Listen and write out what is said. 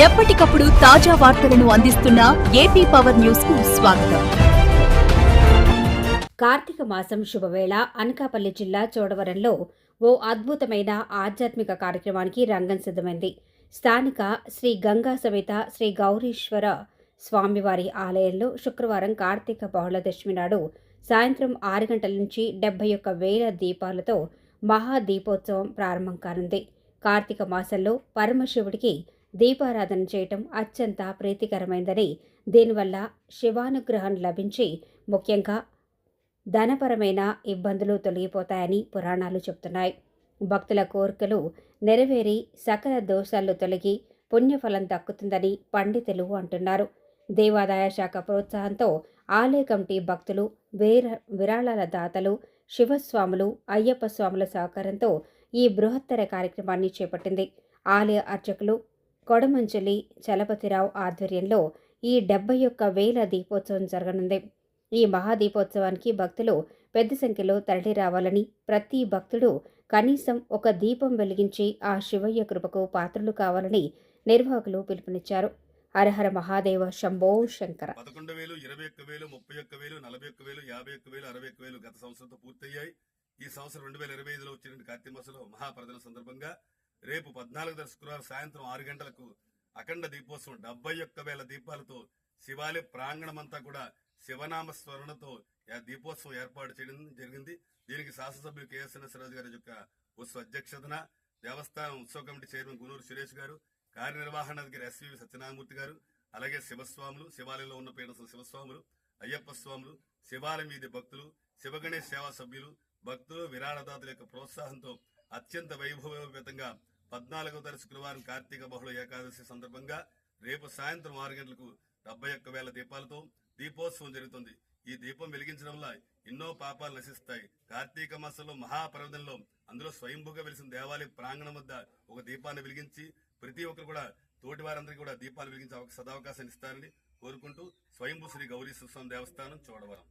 ఎప్పటికప్పుడు తాజా వార్తలను అందిస్తున్న ఏపీ పవర్ న్యూస్కు స్వాగతం. కార్తీక మాసం శుభవేళ అనకాపల్లి జిల్లా చోడవరంలో ఓ అద్భుతమైన ఆధ్యాత్మిక కార్యక్రమానికి రంగం సిద్ధమైంది. స్థానిక శ్రీ గంగా సమేత శ్రీ గౌరీశ్వర స్వామివారి ఆలయంలో శుక్రవారం కార్తీక బహుళదశమి నాడు సాయంత్రం ఆరు గంటల నుంచి డెబ్బై ఒక్క వేల దీపాలతో మహా దీపోత్సవం ప్రారంభం కానుంది. కార్తీక మాసంలో పరమశివుడికి దీపారాధన చేయటం అత్యంత ప్రీతికరమైందని. దీనివల్ల శివానుగ్రహం లభించి ముఖ్యంగా ధనపరమైన ఇబ్బందులు తొలగిపోతాయని పురాణాలు చెబుతున్నాయి. భక్తుల కోరికలు నెరవేరి సకల దోషాలు తొలగి పుణ్యఫలం దక్కుతుందని పండితులు అంటున్నారు. దేవాదాయ శాఖ ప్రోత్సాహంతో ఆలయ కమిటీ భక్తులు వేర విరాళాల దాతలు శివస్వాములు అయ్యప్ప స్వాముల సహకారంతో ఈ బృహత్తర కార్యక్రమాన్ని చేపట్టింది. ఆలయ అర్చకులు కొడమంచలి చలపతిరావు ఆధ్వర్యంలో ఈ డెబ్బై ఒక్క వేల దీపోత్సవం జరగనుంది. ఈ మహాదీపోత్సవానికి భక్తులు పెద్ద సంఖ్యలో తరలి రావాలని ప్రతి భక్తుడు కనీసం ఒక దీపం వెలిగించి ఆ శివయ్య కృపకు పాత్రలు కావాలని నిర్వాహకులు పిలుపునిచ్చారు. హరహర మహాదేవ శంభో శంకర. పదకొండు వేలు ఇరవై ఒక్క వేలు ముప్పై ఒక్క వేలు నలభై ఒక్క వేలు యాభై ఒక్క వేలు అరవై ఒక్క వేలు గత సంవత్సరంతో పూర్తయ్యాయి. ఈ సంవత్సరం రెండు వేల ఇరవై ఐదులో వచ్చిన కార్తీక మాసంలో మహాప్రదల సందర్భంగా రేపు పద్నాలుగు శుక్రవారం సాయంత్రం ఆరు గంటలకు అఖండ దీపోత్సవం డెబ్బై ఒక్క వేల దీపాలతో శివాలయ ప్రాంగణమంతా కూడా శివనామ స్మరణతో దీపోత్సవం ఏర్పాటు చేయడం జరిగింది. దీనికి శాసనసభ్యులు కేఎస్ నరసరాజు గారి యొక్క ఉత్సవ అధ్యక్షతన దేవస్థానం ఉత్సవ కమిటీ చైర్మన్ గునూరు సురేష్ గారు కార్యనిర్వహణాధికారి ఎస్వి సత్యనారాయణమూర్తి గారు అలాగే శివస్వాములు శివాలయంలో ఉన్న పీఠ శివస్వాములు అయ్యప్ప స్వాములు శివాలయం వీధి భక్తులు శివగణేష్ సేవా సభ్యులు భక్తులు విరాళదాతల యొక్క ప్రోత్సాహంతో అత్యంత వైభవపేతంగా పద్నాలుగో తారీఖు శుక్రవారం కార్తీక బహుళ ఏకాదశి సందర్భంగా రేపు సాయంత్రం ఆరు గంటలకు డెబ్బై ఒక్క వేల దీపాలతో దీపోత్సవం జరుగుతుంది. ఈ దీపం వెలిగించడం వల్ల ఎన్నో పాపాలు నశిస్తాయి. కార్తీక మాసంలో మహాపర్వతంలో అందులో స్వయంభూగా వెలిసిన దేవాలయ ప్రాంగణం వద్ద ఒక దీపాన్ని వెలిగించి ప్రతి ఒక్కరు కూడా తోటి వారందరికీ కూడా దీపాలు వెలిగించే సదావకాశాన్ని ఇస్తారని కోరుకుంటూ స్వయంభూ శ్రీ గౌరీ స్వామి దేవస్థానం చూడవరం.